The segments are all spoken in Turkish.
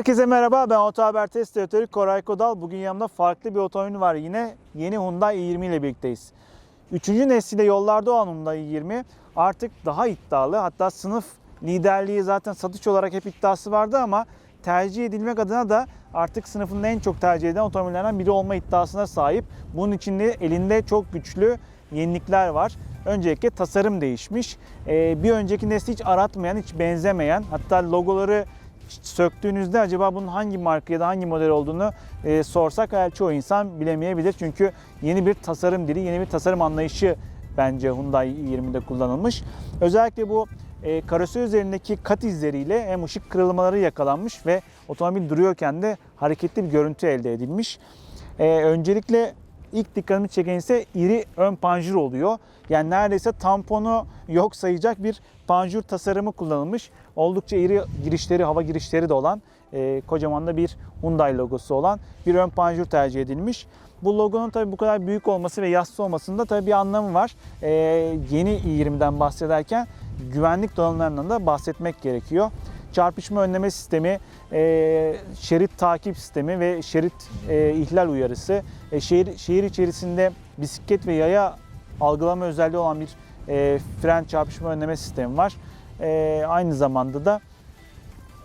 Herkese merhaba ben Oto Haber Test Editörü Koray Kodal. Bugün yanımda farklı bir otomobil var yine yeni Hyundai i20 ile birlikteyiz. Üçüncü nesliyle yollarda olan Hyundai i20 artık daha iddialı hatta sınıf liderliği zaten satış olarak hep iddiası vardı ama tercih edilmek adına da artık sınıfında en çok tercih edilen otomobillerden biri olma iddiasına sahip. Bunun içinde elinde çok güçlü yenilikler var. Öncelikle tasarım değişmiş. Ee, bir önceki nesli hiç aratmayan, hiç benzemeyen hatta logoları söktüğünüzde acaba bunun hangi marka ya da hangi model olduğunu e, sorsak eğer çoğu insan bilemeyebilir. Çünkü yeni bir tasarım dili, yeni bir tasarım anlayışı bence Hyundai i20'de kullanılmış. Özellikle bu e, karoseri üzerindeki kat izleriyle hem ışık kırılmaları yakalanmış ve otomobil duruyorken de hareketli bir görüntü elde edilmiş. E, öncelikle ilk dikkatimi çeken ise iri ön panjur oluyor. Yani neredeyse tamponu yok sayacak bir panjur tasarımı kullanılmış. Oldukça iri girişleri, hava girişleri de olan e, kocaman da bir Hyundai logosu olan bir ön panjur tercih edilmiş. Bu logonun tabii bu kadar büyük olması ve yassı olmasında tabii bir anlamı var. E, yeni i20'den bahsederken güvenlik donanımlarından da bahsetmek gerekiyor. Çarpışma önleme sistemi, e, şerit takip sistemi ve şerit e, ihlal uyarısı, e, şehir, şehir içerisinde bisiklet ve yaya algılama özelliği olan bir e, fren çarpışma önleme sistemi var. E, aynı zamanda da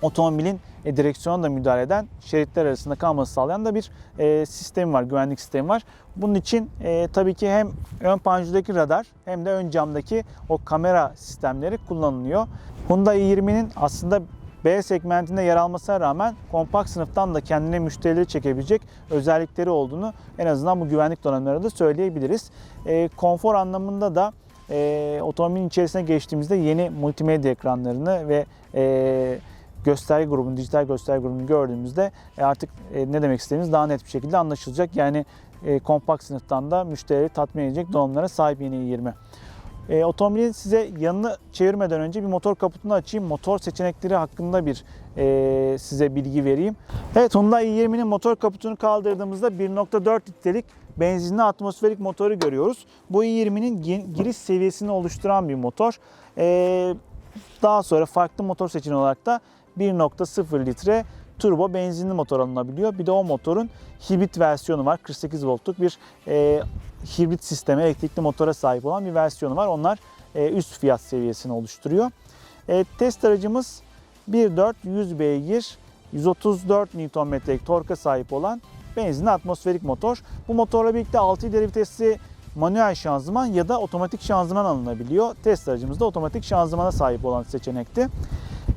otomobilin e, direksiyona da müdahale eden şeritler arasında kalması sağlayan da bir e, sistem var, güvenlik sistemi var. Bunun için e, tabii ki hem ön panjurdaki radar hem de ön camdaki o kamera sistemleri kullanılıyor. Hyundai i20'nin aslında B segmentinde yer almasına rağmen kompakt sınıftan da kendine müşterileri çekebilecek özellikleri olduğunu en azından bu güvenlik donanımları da söyleyebiliriz. E, konfor anlamında da e, otomobilin içerisine geçtiğimizde yeni multimedya ekranlarını ve e, gösterge grubunu, dijital gösterge grubunu gördüğümüzde e, artık e, ne demek istediğimiz daha net bir şekilde anlaşılacak. Yani e, kompakt sınıftan da müşterileri tatmin edecek donanımlara sahip yeni i20. E, otomobilin size yanını çevirmeden önce bir motor kaputunu açayım. Motor seçenekleri hakkında bir e, size bilgi vereyim. Evet Hyundai i20'nin motor kaputunu kaldırdığımızda 1.4 litrelik benzinli atmosferik motoru görüyoruz. Bu i20'nin giriş seviyesini oluşturan bir motor. E, daha sonra farklı motor seçeneği olarak da 1.0 litre turbo benzinli motor alınabiliyor. Bir de o motorun hibrit versiyonu var. 48 voltluk bir e, hibrit sisteme, elektrikli motora sahip olan bir versiyonu var. Onlar e, üst fiyat seviyesini oluşturuyor. E, test aracımız 1.4 100 beygir 134 Nm'lik torka sahip olan benzinli atmosferik motor. Bu motorla birlikte 6 ileri vitesli manuel şanzıman ya da otomatik şanzıman alınabiliyor. Test aracımızda otomatik şanzımana sahip olan seçenekti.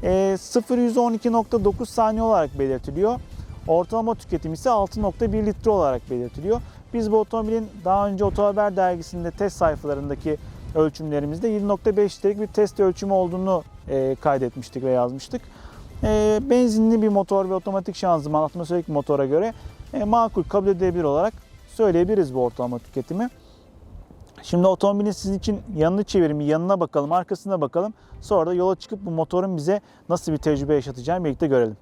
E, 0-112.9 saniye olarak belirtiliyor. Ortalama tüketim ise 6.1 litre olarak belirtiliyor. Biz bu otomobilin daha önce Otohaber dergisinde test sayfalarındaki ölçümlerimizde 7.5 litrelik bir test ölçümü olduğunu e, kaydetmiştik ve yazmıştık. E, benzinli bir motor ve otomatik şanzıman atmosferik motora göre e, makul kabul edilebilir olarak söyleyebiliriz bu ortalama tüketimi. Şimdi otomobilin sizin için yanını çevirimi, yanına bakalım, arkasına bakalım. Sonra da yola çıkıp bu motorun bize nasıl bir tecrübe yaşatacağını birlikte görelim.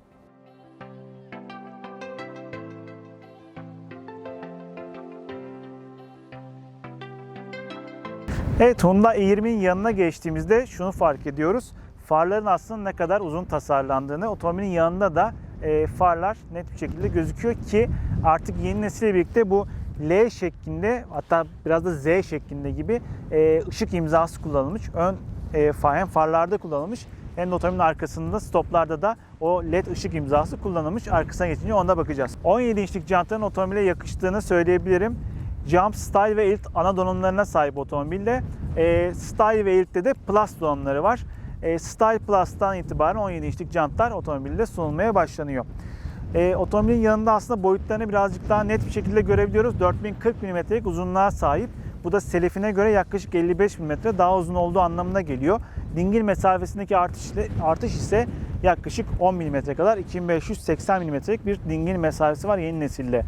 Evet Hyundai i20'nin yanına geçtiğimizde şunu fark ediyoruz. Farların aslında ne kadar uzun tasarlandığını, otomobilin yanında da e, farlar net bir şekilde gözüküyor ki artık yeni nesille birlikte bu L şeklinde hatta biraz da Z şeklinde gibi e, ışık imzası kullanılmış. Ön e, far, farlarda kullanılmış hem otomobilin arkasında stoplarda da o led ışık imzası kullanılmış. Arkasına geçince onda bakacağız. 17 inçlik jantların otomobile yakıştığını söyleyebilirim. Jump, Style ve Elite ana donanımlarına sahip otomobilde. E, Style ve Elite'de de Plus donanımları var. E, Style Plus'tan itibaren 17 inçlik jantlar otomobilde sunulmaya başlanıyor. E, otomobilin yanında aslında boyutlarını birazcık daha net bir şekilde görebiliyoruz. 4040 mm'lik uzunluğa sahip. Bu da selefine göre yaklaşık 55 mm daha uzun olduğu anlamına geliyor. Dingil mesafesindeki artış, artış ise yaklaşık 10 mm kadar 2580 mm'lik bir dingil mesafesi var yeni nesilde.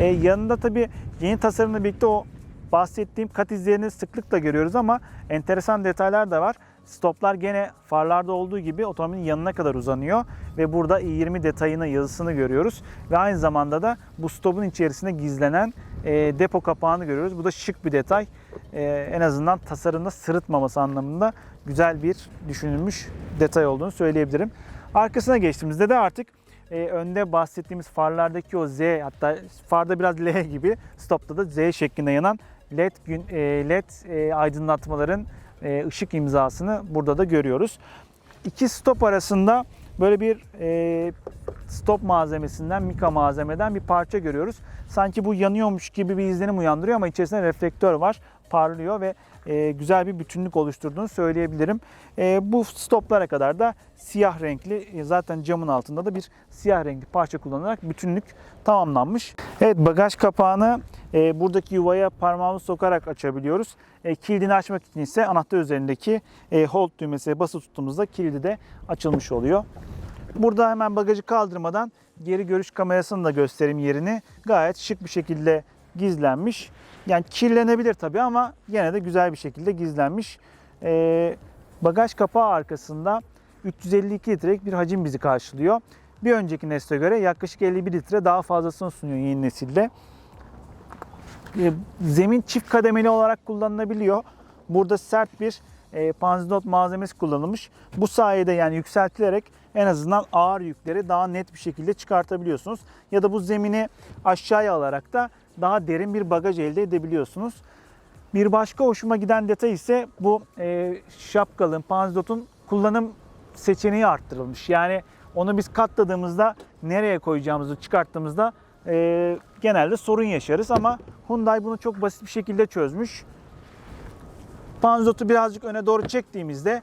Ee, yanında tabi yeni tasarımla birlikte o bahsettiğim kat izlerini sıklıkla görüyoruz ama enteresan detaylar da var. Stoplar gene farlarda olduğu gibi otomobilin yanına kadar uzanıyor ve burada i20 detayını, yazısını görüyoruz. Ve aynı zamanda da bu stopun içerisinde gizlenen e, depo kapağını görüyoruz. Bu da şık bir detay. E, en azından tasarımda sırıtmaması anlamında güzel bir düşünülmüş detay olduğunu söyleyebilirim. Arkasına geçtiğimizde de artık e, önde bahsettiğimiz farlardaki o Z hatta farda biraz L gibi stopta da Z şeklinde yanan LED gün e, LED e, aydınlatmaların e, ışık imzasını burada da görüyoruz. İki stop arasında böyle bir e, stop malzemesinden, mika malzemeden bir parça görüyoruz. Sanki bu yanıyormuş gibi bir izlenim uyandırıyor ama içerisinde reflektör var, parlıyor ve e, güzel bir bütünlük oluşturduğunu söyleyebilirim. E, bu stoplara kadar da siyah renkli, zaten camın altında da bir siyah renkli parça kullanarak bütünlük tamamlanmış. Evet bagaj kapağını buradaki yuvaya parmağımızı sokarak açabiliyoruz. E, kilidini açmak için ise anahtar üzerindeki e, hold düğmesi basılı tuttuğumuzda kilidi de açılmış oluyor. Burada hemen bagajı kaldırmadan geri görüş kamerasını da göstereyim yerini. Gayet şık bir şekilde gizlenmiş. Yani kirlenebilir tabii ama yine de güzel bir şekilde gizlenmiş. Ee, bagaj kapağı arkasında 352 litrelik bir hacim bizi karşılıyor. Bir önceki nesle göre yaklaşık 51 litre daha fazlasını sunuyor yeni nesilde. Ee, zemin çift kademeli olarak kullanılabiliyor. Burada sert bir e, panzerot malzemesi kullanılmış. Bu sayede yani yükseltilerek en azından ağır yükleri daha net bir şekilde çıkartabiliyorsunuz. Ya da bu zemini aşağıya alarak da daha derin bir bagaj elde edebiliyorsunuz. Bir başka hoşuma giden detay ise bu e, şapkalın, panzerotun kullanım seçeneği arttırılmış. Yani onu biz katladığımızda nereye koyacağımızı çıkarttığımızda e, genelde sorun yaşarız ama Hyundai bunu çok basit bir şekilde çözmüş. Panzotu birazcık öne doğru çektiğimizde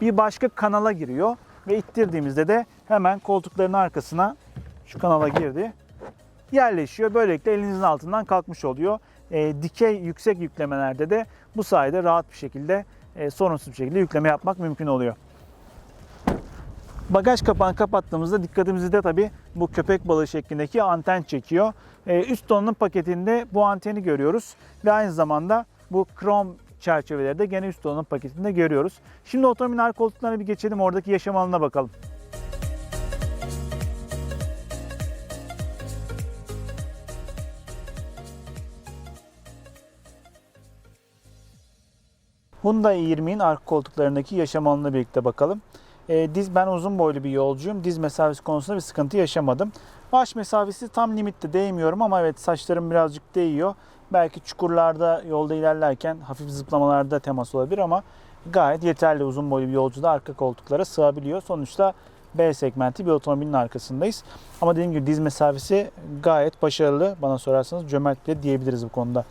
bir başka kanala giriyor ve ittirdiğimizde de hemen koltukların arkasına şu kanala girdi. Yerleşiyor. Böylelikle elinizin altından kalkmış oluyor. E, dikey yüksek yüklemelerde de bu sayede rahat bir şekilde e, sorunsuz bir şekilde yükleme yapmak mümkün oluyor. Bagaj kapağını kapattığımızda dikkatimizi de tabii bu köpek balığı şeklindeki anten çekiyor. E, üst donanım paketinde bu anteni görüyoruz ve aynı zamanda bu krom çerçeveleri de gene üst donanım paketinde görüyoruz. Şimdi otomobilin arka koltuklarına bir geçelim oradaki yaşam alanına bakalım. Hyundai i20'nin arka koltuklarındaki yaşam alanına birlikte bakalım. E, diz ben uzun boylu bir yolcuyum. Diz mesafesi konusunda bir sıkıntı yaşamadım. Baş mesafesi tam limitte değmiyorum ama evet saçlarım birazcık değiyor. Belki çukurlarda yolda ilerlerken hafif zıplamalarda temas olabilir ama gayet yeterli uzun boylu bir yolcu da arka koltuklara sığabiliyor. Sonuçta B segmenti bir otomobilin arkasındayız. Ama dediğim gibi diz mesafesi gayet başarılı. Bana sorarsanız cömert bile diyebiliriz bu konuda.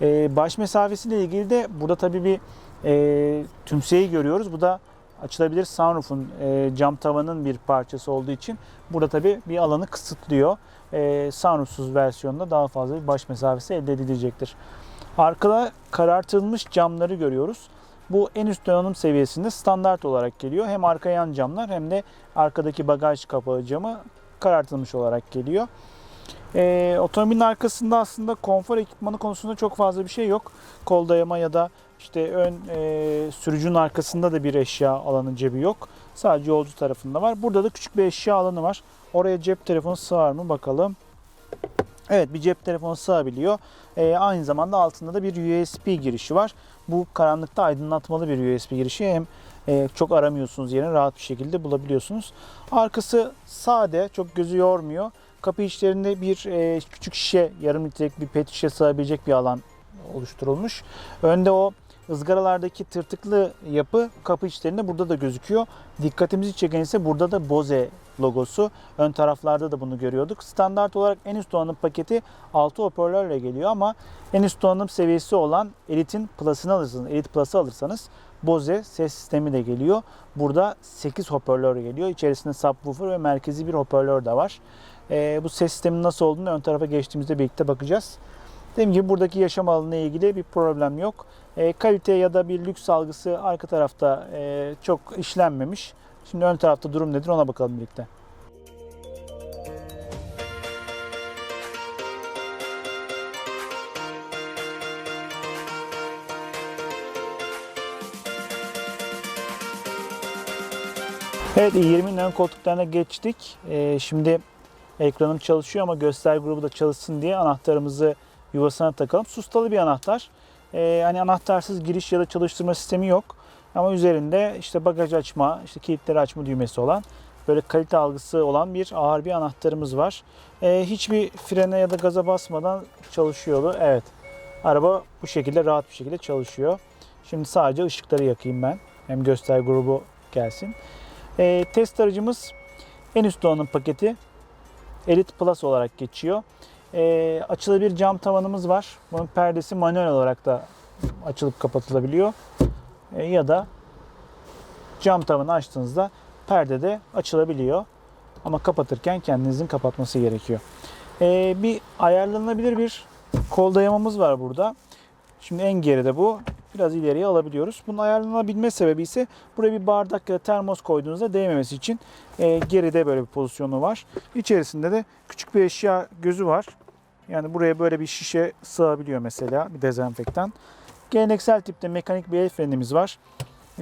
Ee, baş mesafesiyle ilgili de burada tabii bir e, tümseyi görüyoruz. Bu da açılabilir sunroof'un e, cam tavanın bir parçası olduğu için burada tabii bir alanı kısıtlıyor. E, sunroofsuz versiyonda daha fazla bir baş mesafesi elde edilecektir. Arkada karartılmış camları görüyoruz. Bu en üst donanım seviyesinde standart olarak geliyor. Hem arka yan camlar hem de arkadaki bagaj kapağı camı karartılmış olarak geliyor. Ee, otomobilin arkasında aslında konfor ekipmanı konusunda çok fazla bir şey yok. Kol dayama ya da işte ön e, sürücünün arkasında da bir eşya alanı cebi yok. Sadece yolcu tarafında var. Burada da küçük bir eşya alanı var. Oraya cep telefonu sığar mı bakalım. Evet bir cep telefonu sığabiliyor. Ee, aynı zamanda altında da bir USB girişi var. Bu karanlıkta aydınlatmalı bir USB girişi. Hem e, çok aramıyorsunuz yerini rahat bir şekilde bulabiliyorsunuz. Arkası sade, çok gözü yormuyor. Kapı içlerinde bir e, küçük şişe, yarım litrelik bir pet şişe sığabilecek bir alan oluşturulmuş. Önde o ızgaralardaki tırtıklı yapı kapı içlerinde burada da gözüküyor. Dikkatimizi çeken ise burada da Bose logosu. Ön taraflarda da bunu görüyorduk. Standart olarak en üst donanım paketi 6 hoparlörle geliyor ama en üst donanım seviyesi olan Elite'in Plus'ını alırsanız, Elite Plus'ı alırsanız Bose ses sistemi de geliyor. Burada 8 hoparlör geliyor. İçerisinde subwoofer ve merkezi bir hoparlör de var. Ee, bu ses sistemin nasıl olduğunu ön tarafa geçtiğimizde birlikte bakacağız. Dediğim gibi buradaki yaşam alanına ilgili bir problem yok. E, kalite ya da bir lüks algısı arka tarafta e, çok işlenmemiş. Şimdi ön tarafta durum nedir ona bakalım birlikte. Evet 20'nin ön koltuklarına geçtik. E, şimdi ekranım çalışıyor ama göster grubu da çalışsın diye anahtarımızı yuvasına takalım. Sustalı bir anahtar. Ee, hani anahtarsız giriş ya da çalıştırma sistemi yok. Ama üzerinde işte bagaj açma, işte kilitleri açma düğmesi olan böyle kalite algısı olan bir ağır bir anahtarımız var. Ee, hiçbir frene ya da gaza basmadan çalışıyordu. Evet. Araba bu şekilde rahat bir şekilde çalışıyor. Şimdi sadece ışıkları yakayım ben. Hem göster grubu gelsin. Ee, test aracımız en üst donanım paketi. Elite Plus olarak geçiyor. Ee, açılabilir cam tavanımız var. Bunun perdesi manuel olarak da açılıp kapatılabiliyor. Ee, ya da cam tavanı açtığınızda perde de açılabiliyor. Ama kapatırken kendinizin kapatması gerekiyor. Ee, bir ayarlanabilir bir kol dayamamız var burada. Şimdi en geride bu. Biraz ileriye alabiliyoruz. Bunun ayarlanabilme sebebi ise buraya bir bardak ya da termos koyduğunuzda değmemesi için e, geride böyle bir pozisyonu var. İçerisinde de küçük bir eşya gözü var. Yani buraya böyle bir şişe sığabiliyor mesela bir dezenfektan. Geleneksel tipte mekanik bir el frenimiz var.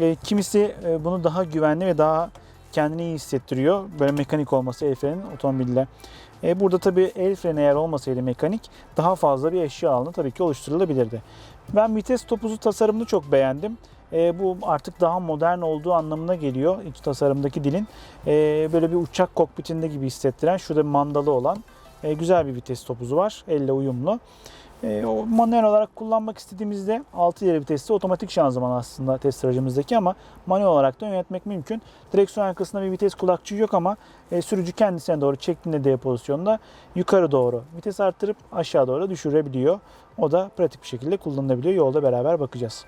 E, kimisi e, bunu daha güvenli ve daha kendini iyi hissettiriyor. Böyle mekanik olması el frenin otomobille. E, burada tabii el freni eğer olmasaydı mekanik daha fazla bir eşya alanı tabii ki oluşturulabilirdi. Ben vites topuzu tasarımını çok beğendim. E, bu artık daha modern olduğu anlamına geliyor iç tasarımdaki dilin. E, böyle bir uçak kokpitinde gibi hissettiren şurada mandalı olan e, güzel bir vites topuzu var. Elle uyumlu. E, o manuel olarak kullanmak istediğimizde 6 ileri vitesli otomatik şanzıman aslında test aracımızdaki ama manuel olarak da yönetmek mümkün. Direksiyon arkasında bir vites kulakçığı yok ama e, sürücü kendisine doğru çektiğinde D pozisyonda yukarı doğru vites arttırıp aşağı doğru düşürebiliyor. O da pratik bir şekilde kullanılabiliyor. Yolda beraber bakacağız.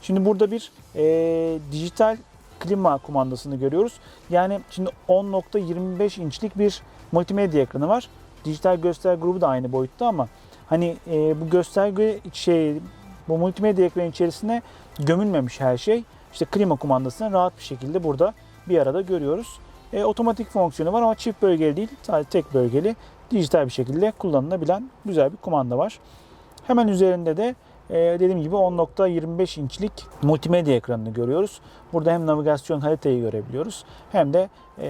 Şimdi burada bir e, dijital klima kumandasını görüyoruz. Yani şimdi 10.25 inçlik bir multimedya ekranı var. Dijital gösterge grubu da aynı boyutta ama hani e, bu gösterge şey bu multimedya ekranı içerisine gömülmemiş her şey. İşte klima kumandasını rahat bir şekilde burada bir arada görüyoruz. E, otomatik fonksiyonu var ama çift bölgeli değil, sadece tek bölgeli dijital bir şekilde kullanılabilen güzel bir kumanda var. Hemen üzerinde de e, dediğim gibi 10.25 inçlik multimedya ekranını görüyoruz. Burada hem navigasyon hariteyi görebiliyoruz hem de e,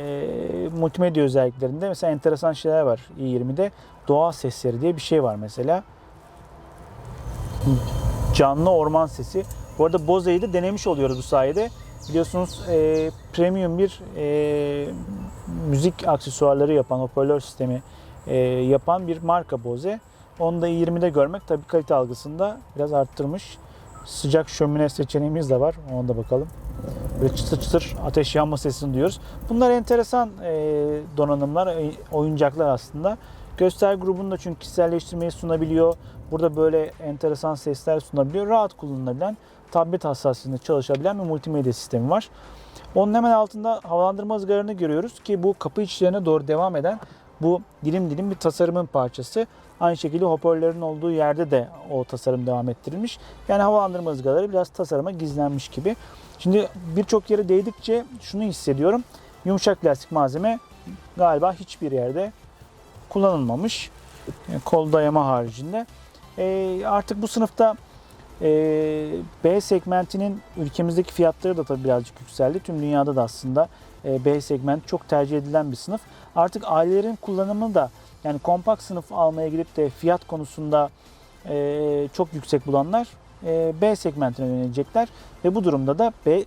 multimedya özelliklerinde mesela enteresan şeyler var i20'de. Doğa sesleri diye bir şey var mesela. Canlı orman sesi. Bu arada Bose'yi de denemiş oluyoruz bu sayede. Biliyorsunuz e, premium bir e, müzik aksesuarları yapan, hoparlör sistemi e, yapan bir marka Bose. Onu da 20'de görmek tabii kalite algısında biraz arttırmış. Sıcak şömine seçeneğimiz de var. Ona da bakalım. Böyle çıtır çıtır ateş yanma sesini duyuyoruz. Bunlar enteresan e, donanımlar, e, oyuncaklar aslında. Göster grubunda çünkü kişiselleştirmeyi sunabiliyor. Burada böyle enteresan sesler sunabiliyor. Rahat kullanılabilen, tablet hassasiyetinde çalışabilen bir multimedya sistemi var. Onun hemen altında havalandırma ızgarını görüyoruz ki bu kapı içlerine doğru devam eden bu dilim dilim bir tasarımın parçası. Aynı şekilde hoparlörlerin olduğu yerde de o tasarım devam ettirilmiş. Yani havalandırma ızgaraları biraz tasarıma gizlenmiş gibi. Şimdi birçok yere değdikçe şunu hissediyorum. Yumuşak plastik malzeme galiba hiçbir yerde kullanılmamış. Yani kol dayama haricinde. E, artık bu sınıfta e, B segmentinin ülkemizdeki fiyatları da tabii birazcık yükseldi. Tüm dünyada da aslında e, B segment çok tercih edilen bir sınıf. Artık ailelerin kullanımı da yani kompakt sınıf almaya gidip de fiyat konusunda e, çok yüksek bulanlar e, B segmentine yönelecekler ve bu durumda da B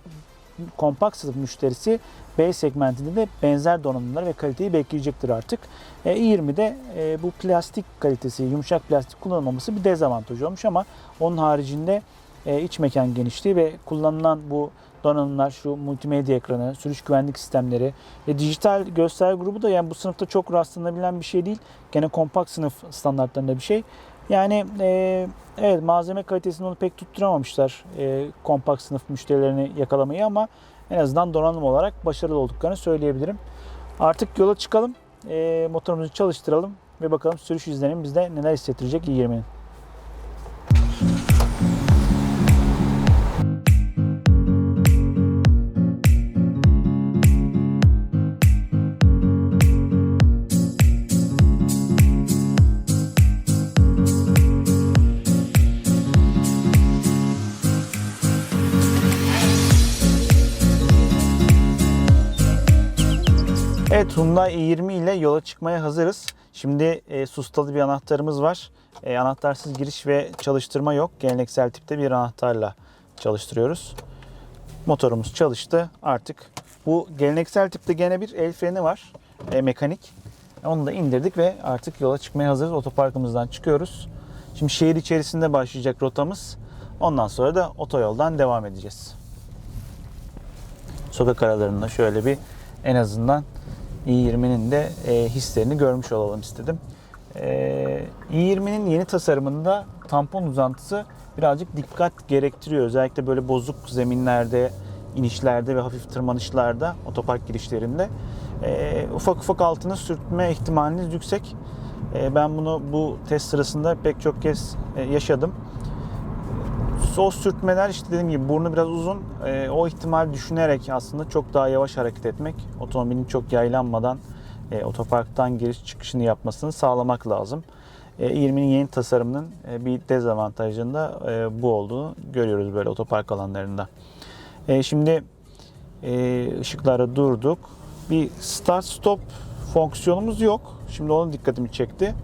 kompakt sınıf müşterisi B segmentinde de benzer donanımlar ve kaliteyi bekleyecektir artık. E, i20'de e, bu plastik kalitesi, yumuşak plastik kullanılmaması bir dezavantaj olmuş ama onun haricinde e, iç mekan genişliği ve kullanılan bu donanımlar, şu multimedya ekranı, sürüş güvenlik sistemleri ve dijital gösterge grubu da yani bu sınıfta çok rastlanabilen bir şey değil. Gene kompakt sınıf standartlarında bir şey. Yani e, evet malzeme kalitesini onu pek tutturamamışlar e, kompakt sınıf müşterilerini yakalamayı ama en azından donanım olarak başarılı olduklarını söyleyebilirim. Artık yola çıkalım, e, motorumuzu çalıştıralım ve bakalım sürüş izlenim bizde neler hissettirecek i20'nin. Evet Hyundai i20 ile yola çıkmaya hazırız. Şimdi e, sustalı bir anahtarımız var. E, anahtarsız giriş ve çalıştırma yok. Geleneksel tipte bir anahtarla çalıştırıyoruz. Motorumuz çalıştı. Artık Bu geleneksel tipte gene bir el freni var. E, mekanik. Onu da indirdik ve artık yola çıkmaya hazırız. Otoparkımızdan çıkıyoruz. Şimdi şehir içerisinde başlayacak rotamız. Ondan sonra da otoyoldan devam edeceğiz. Sokak aralarında şöyle bir en azından i20'nin de e, hislerini görmüş olalım istedim. E, i20'nin yeni tasarımında tampon uzantısı birazcık dikkat gerektiriyor. Özellikle böyle bozuk zeminlerde, inişlerde ve hafif tırmanışlarda, otopark girişlerinde e, ufak ufak altını sürtme ihtimaliniz yüksek. E, ben bunu bu test sırasında pek çok kez e, yaşadım. O sürtmeler işte dediğim gibi burnu biraz uzun. E, o ihtimal düşünerek aslında çok daha yavaş hareket etmek, otomobilin çok yaylanmadan e, otoparktan giriş çıkışını yapmasını sağlamak lazım. E, 20'nin yeni tasarımının e, bir dezavantajında e, bu olduğunu görüyoruz böyle otopark alanlarında. E, şimdi e, ışıklara durduk. Bir start stop fonksiyonumuz yok. Şimdi onun dikkatimi çekti.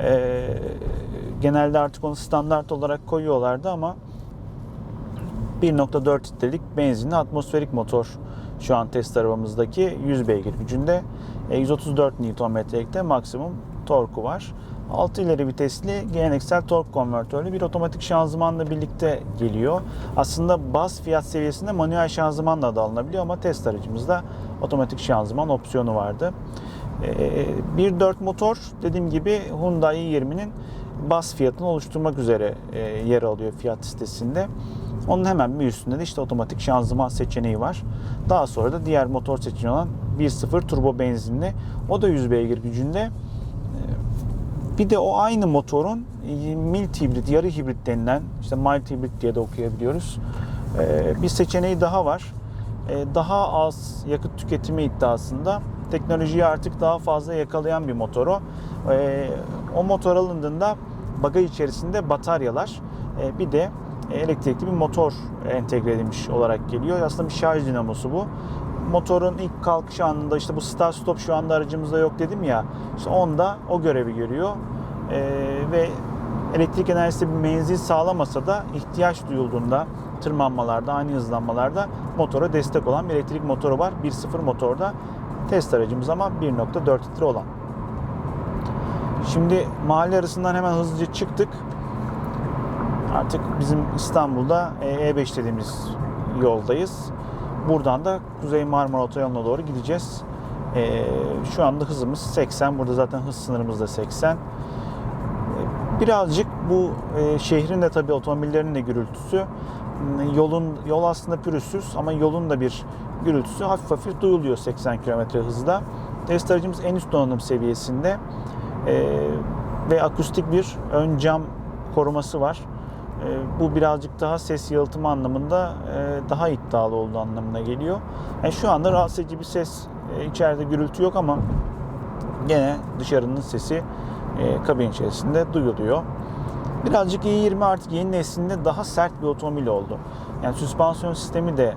E, genelde artık onu standart olarak koyuyorlardı ama 1.4 litrelik benzinli atmosferik motor şu an test arabamızdaki 100 beygir gücünde. E, 134 Nm'likte maksimum torku var. 6 ileri vitesli geleneksel tork konvertörlü bir otomatik şanzımanla birlikte geliyor. Aslında baz fiyat seviyesinde manuel şanzımanla da alınabiliyor ama test aracımızda otomatik şanzıman opsiyonu vardı. E, 1.4 motor dediğim gibi Hyundai i20'nin baz fiyatını oluşturmak üzere e, yer alıyor fiyat listesinde. Onun hemen bir üstünde de işte otomatik şanzıman seçeneği var. Daha sonra da diğer motor seçeneği olan 1.0 turbo benzinli. O da 100 beygir gücünde. Bir de o aynı motorun mild hibrit, yarı hibrit denilen, işte mild hibrit diye de okuyabiliyoruz. Bir seçeneği daha var. Daha az yakıt tüketimi iddiasında teknolojiyi artık daha fazla yakalayan bir motor o. O motor alındığında bagaj içerisinde bataryalar, bir de elektrikli bir motor entegre edilmiş olarak geliyor. Aslında bir şarj dinamosu bu. Motorun ilk kalkış anında işte bu start stop şu anda aracımızda yok dedim ya. İşte onda o görevi görüyor. Ee, ve elektrik enerjisi bir menzil sağlamasa da ihtiyaç duyulduğunda tırmanmalarda, ani hızlanmalarda motora destek olan bir elektrik motoru var. 1.0 motorda test aracımız ama 1.4 litre olan. Şimdi mahalle arasından hemen hızlıca çıktık. Artık bizim İstanbul'da E5 dediğimiz yoldayız. Buradan da Kuzey Marmara Otoyolu'na doğru gideceğiz. Ee, şu anda hızımız 80. Burada zaten hız sınırımız da 80. Birazcık bu e, şehrin de tabii otomobillerinin de gürültüsü. Yolun yol aslında pürüzsüz ama yolun da bir gürültüsü hafif hafif duyuluyor 80 km hızda. Test aracımız en üst donanım seviyesinde ee, ve akustik bir ön cam koruması var. Bu birazcık daha ses yalıtımı anlamında daha iddialı olduğu anlamına geliyor. Yani şu anda rahatsız edici bir ses, içeride gürültü yok ama gene dışarının sesi kabin içerisinde duyuluyor. Birazcık i20 artık yeni neslinde daha sert bir otomobil oldu. Yani süspansiyon sistemi de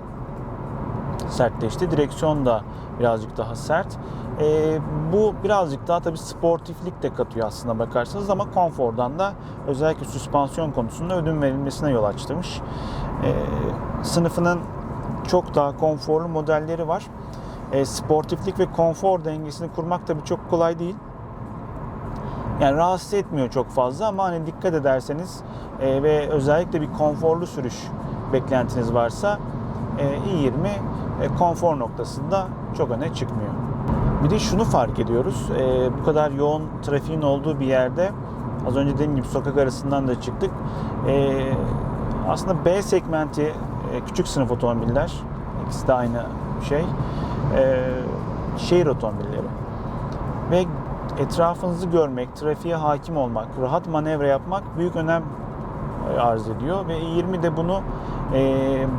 sertleşti. Direksiyon da birazcık daha sert. E, bu birazcık daha tabii sportiflik de katıyor aslında bakarsanız ama konfordan da özellikle süspansiyon konusunda ödün verilmesine yol açtırmış. E, sınıfının çok daha konforlu modelleri var. E, sportiflik ve konfor dengesini kurmak tabii çok kolay değil. Yani rahatsız etmiyor çok fazla ama hani dikkat ederseniz e, ve özellikle bir konforlu sürüş beklentiniz varsa e, i20 e, konfor noktasında çok öne çıkmıyor. Bir de şunu fark ediyoruz. E, bu kadar yoğun trafiğin olduğu bir yerde az önce dediğim gibi sokak arasından da çıktık. E, aslında B segmenti e, küçük sınıf otomobiller. ikisi de aynı şey. E, şehir otomobilleri. Ve etrafınızı görmek, trafiğe hakim olmak, rahat manevra yapmak büyük önem arz ediyor ve i20 de bunu e,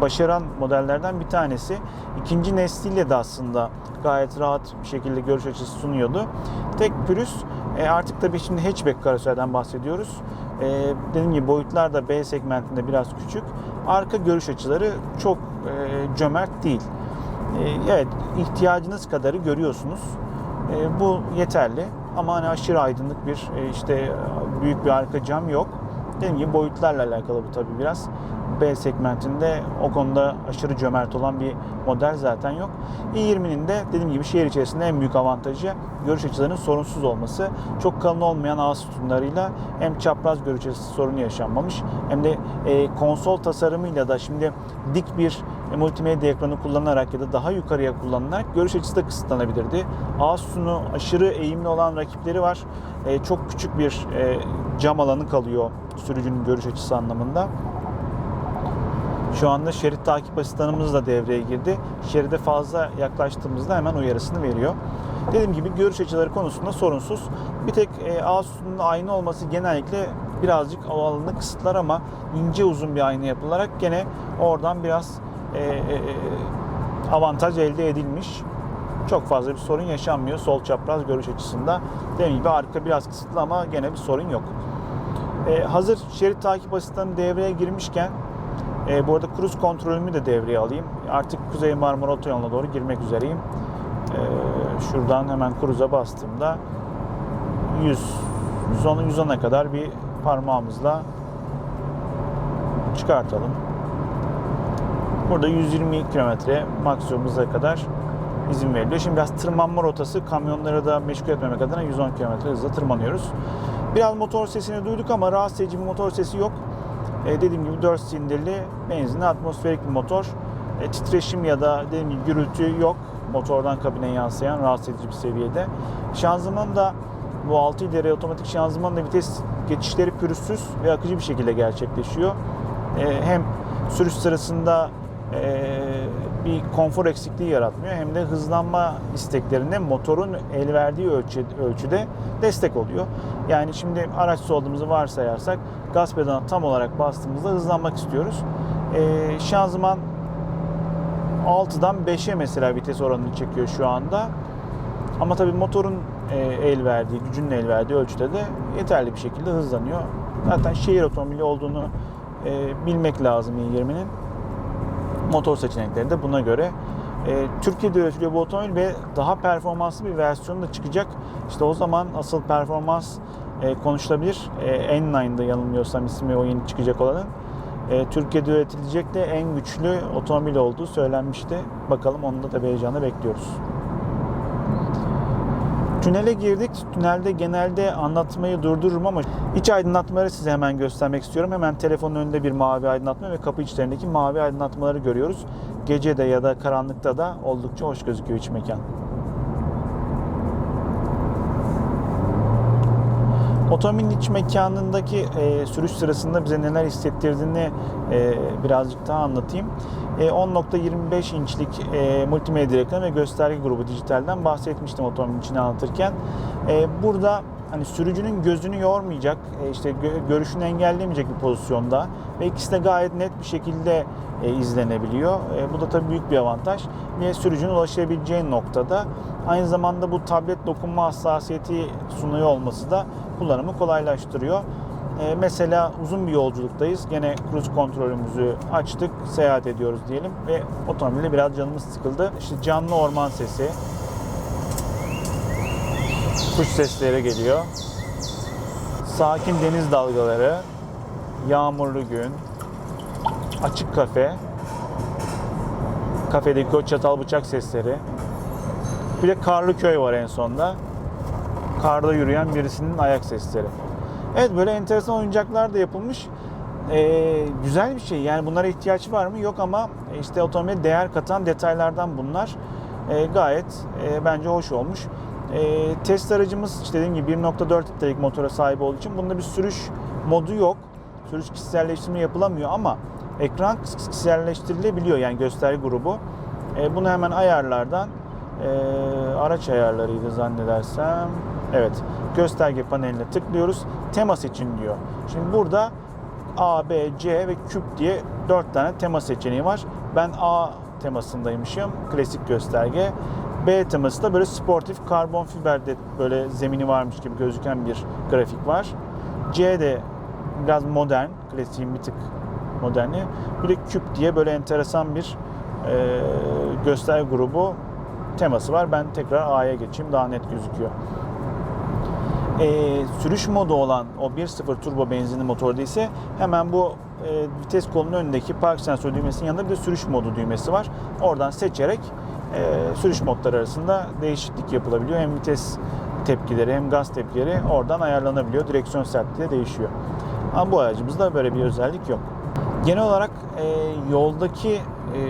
başaran modellerden bir tanesi. İkinci nesliyle de aslında gayet rahat bir şekilde görüş açısı sunuyordu. Tek pürüz e, artık tabii şimdi hatchback karoseriden bahsediyoruz. E, dediğim gibi boyutlar da B segmentinde biraz küçük. Arka görüş açıları çok e, cömert değil. Evet ihtiyacınız kadarı görüyorsunuz. Bu yeterli ama hani aşırı aydınlık bir işte büyük bir arka cam yok. Dediğim gibi boyutlarla alakalı bu tabii biraz. B segmentinde o konuda aşırı cömert olan bir model zaten yok. i20'nin de dediğim gibi şehir içerisinde en büyük avantajı görüş açılarının sorunsuz olması. Çok kalın olmayan ağ sütunlarıyla hem çapraz görüş açısı sorunu yaşanmamış hem de e, konsol tasarımıyla da şimdi dik bir e, multimedya ekranı kullanarak ya da daha yukarıya kullanılarak görüş açısı da kısıtlanabilirdi. Ağ sütunu aşırı eğimli olan rakipleri var. E, çok küçük bir e, cam alanı kalıyor sürücünün görüş açısı anlamında. Şu anda şerit takip asistanımız da devreye girdi. Şeride fazla yaklaştığımızda hemen uyarısını veriyor. Dediğim gibi görüş açıları konusunda sorunsuz. Bir tek e, ağ sütunun aynı olması genellikle birazcık o alanı kısıtlar ama ince uzun bir ayna yapılarak gene oradan biraz avantaj elde edilmiş. Çok fazla bir sorun yaşanmıyor sol çapraz görüş açısında. Dediğim gibi arka biraz kısıtlı ama gene bir sorun yok. E, hazır şerit takip asistanı devreye girmişken e, bu arada kruz kontrolümü de devreye alayım. Artık Kuzey Marmara Otoyolu'na doğru girmek üzereyim. E, şuradan hemen cruise'a bastığımda 100 110 110'a kadar bir parmağımızla çıkartalım. Burada 120 kilometre maksimum hıza kadar izin veriliyor. Şimdi biraz tırmanma rotası kamyonları da meşgul etmemek adına 110 km hızla tırmanıyoruz. Biraz motor sesini duyduk ama rahatsız edici bir motor sesi yok. E, dediğim gibi 4 silindirli benzinli atmosferik bir motor. E, titreşim ya da dediğim gibi gürültü yok. Motordan kabine yansıyan rahatsız edici bir seviyede. Şanzıman da bu 6 ileri otomatik şanzıman da vites geçişleri pürüzsüz ve akıcı bir şekilde gerçekleşiyor. E, hem sürüş sırasında bir konfor eksikliği yaratmıyor hem de hızlanma isteklerinde motorun el verdiği ölçü, ölçüde destek oluyor. Yani şimdi araç olduğumuzu varsayarsak gaz pedalına tam olarak bastığımızda hızlanmak istiyoruz. E, şanzıman 6'dan 5'e mesela vites oranını çekiyor şu anda. Ama tabii motorun e, el verdiği, gücünün el verdiği ölçüde de yeterli bir şekilde hızlanıyor. Zaten şehir otomobili olduğunu e, bilmek lazım i20'nin. Motor seçenekleri de buna göre. E, Türkiye'de üretiliyor bu otomobil ve daha performanslı bir versiyonu da çıkacak. İşte o zaman asıl performans e, konuşulabilir. E, N9'da yanılmıyorsam ismi o yeni çıkacak olanın. E, Türkiye'de üretilecek de en güçlü otomobil olduğu söylenmişti. Bakalım onu da tabii heyecanla bekliyoruz. Tünele girdik. Tünelde genelde anlatmayı durdururum ama iç aydınlatmaları size hemen göstermek istiyorum. Hemen telefonun önünde bir mavi aydınlatma ve kapı içlerindeki mavi aydınlatmaları görüyoruz. Gece de ya da karanlıkta da oldukça hoş gözüküyor iç mekan. Otomobilin iç mekanındaki e, sürüş sırasında bize neler hissettirdiğini e, birazcık daha anlatayım. E, 10.25 inçlik e, multimedya ekranı ve gösterge grubu dijitalden bahsetmiştim otomobilin içini anlatırken. E, burada hani sürücünün gözünü yormayacak, e, işte gö- görüşünü engellemeyecek bir pozisyonda ve ikisi de gayet net bir şekilde e, izlenebiliyor. E, bu da tabii büyük bir avantaj ve sürücünün ulaşabileceği noktada aynı zamanda bu tablet dokunma hassasiyeti sunuyor olması da kullanımı kolaylaştırıyor. Mesela uzun bir yolculuktayız. Gene cruise kontrolümüzü açtık, seyahat ediyoruz diyelim ve otomobilde biraz canımız sıkıldı. İşte canlı orman sesi, kuş sesleri geliyor. Sakin deniz dalgaları, yağmurlu gün, açık kafe, kafedeki o çatal bıçak sesleri. Bir de karlı köy var en sonda. Karda yürüyen birisinin ayak sesleri. Evet böyle enteresan oyuncaklar da yapılmış. Ee, güzel bir şey. Yani bunlara ihtiyaç var mı? Yok ama işte otomobile değer katan detaylardan bunlar. Ee, gayet e, bence hoş olmuş. Ee, test aracımız işte dediğim gibi 1.4 litrelik motora sahip olduğu için bunda bir sürüş modu yok. Sürüş kişiselleştirme yapılamıyor ama ekran kişiselleştirilebiliyor yani gösterge grubu. Ee, bunu hemen ayarlardan e, araç ayarlarıydı zannedersem. Evet gösterge paneline tıklıyoruz. Tema seçin diyor. Şimdi burada A, B, C ve küp diye 4 tane tema seçeneği var. Ben A temasındaymışım. Klasik gösterge. B teması da böyle sportif karbon fiberde böyle zemini varmış gibi gözüken bir grafik var. C de biraz modern, klasiğin bir tık moderni. Bir de küp diye böyle enteresan bir e, gösterge grubu teması var. Ben tekrar A'ya geçeyim daha net gözüküyor. E, sürüş modu olan o 1.0 turbo benzinli motorda ise hemen bu e, vites kolunun önündeki park sensör düğmesinin yanında bir de sürüş modu düğmesi var. Oradan seçerek e, sürüş modları arasında değişiklik yapılabiliyor. Hem vites tepkileri hem gaz tepkileri oradan ayarlanabiliyor. Direksiyon sertliği de değişiyor. Ama bu aracımızda böyle bir özellik yok. Genel olarak e, yoldaki e,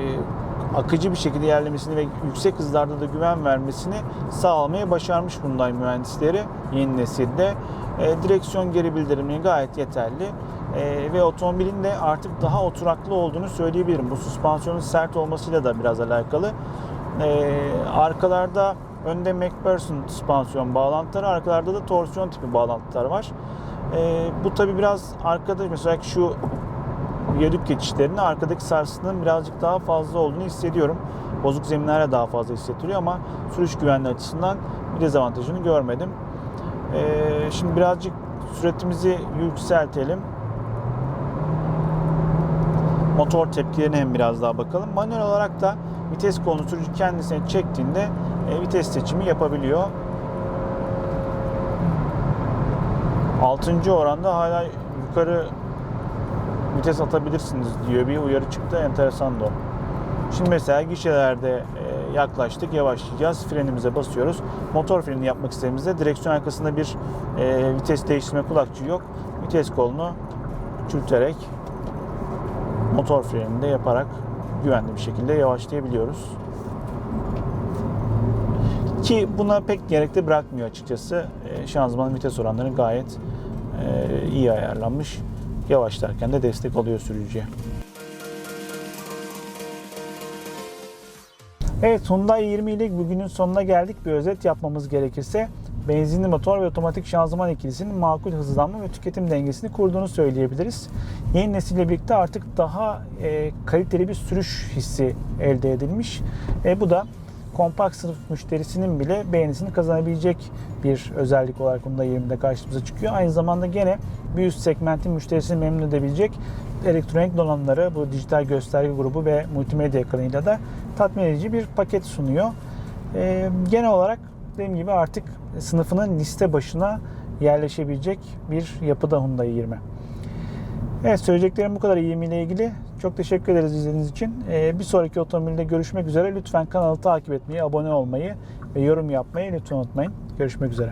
akıcı bir şekilde ilerlemesini ve yüksek hızlarda da güven vermesini sağlamayı başarmış Hyundai mühendisleri yeni nesilde. E, direksiyon geri bildirimleri gayet yeterli. E, ve otomobilin de artık daha oturaklı olduğunu söyleyebilirim. Bu süspansiyonun sert olmasıyla da biraz alakalı. E, arkalarda önde McPherson süspansiyon bağlantıları, arkalarda da torsiyon tipi bağlantılar var. E, bu tabi biraz arkada mesela şu viyadük geçişlerinde arkadaki sarsıntının birazcık daha fazla olduğunu hissediyorum. Bozuk zeminlere daha fazla hissettiriyor ama sürüş güvenliği açısından bir dezavantajını görmedim. Ee, şimdi birazcık süratimizi yükseltelim. Motor tepkilerine hem biraz daha bakalım. Manuel olarak da vites kolunu sürücü kendisine çektiğinde e, vites seçimi yapabiliyor. 6. oranda hala yukarı vites atabilirsiniz diyor bir uyarı çıktı. Enteresan da. Şimdi mesela gişelerde e, yaklaştık, yavaşlayacağız. Frenimize basıyoruz. Motor freni yapmak istediğimizde direksiyon arkasında bir e, vites değiştirme kulakçığı yok. Vites kolunu küçülterek motor frenini de yaparak güvenli bir şekilde yavaşlayabiliyoruz. Ki buna pek gerek de bırakmıyor açıkçası. E, şanzımanın vites oranları gayet e, iyi ayarlanmış. Yavaşlarken de destek oluyor sürücüye. Evet Hyundai 20 ile bugünün sonuna geldik. Bir özet yapmamız gerekirse benzinli motor ve otomatik şanzıman ikilisinin makul hızlanma ve tüketim dengesini kurduğunu söyleyebiliriz. Yeni nesille birlikte artık daha e, kaliteli bir sürüş hissi elde edilmiş. E, bu da kompakt sınıf müşterisinin bile beğenisini kazanabilecek bir özellik olarak Hyundai 20'de karşımıza çıkıyor. Aynı zamanda gene bir üst segmentin müşterisini memnun edebilecek elektronik donanımları, bu dijital gösterge grubu ve multimedya ekranıyla da tatmin edici bir paket sunuyor. Ee, genel olarak dediğim gibi artık sınıfının liste başına yerleşebilecek bir yapıda Hyundai 20. Evet söyleyeceklerim bu kadar 20 ile ilgili. Çok teşekkür ederiz izlediğiniz için. Ee, bir sonraki otomobilde görüşmek üzere. Lütfen kanalı takip etmeyi, abone olmayı ve yorum yapmayı lütfen unutmayın. Görüşmek üzere.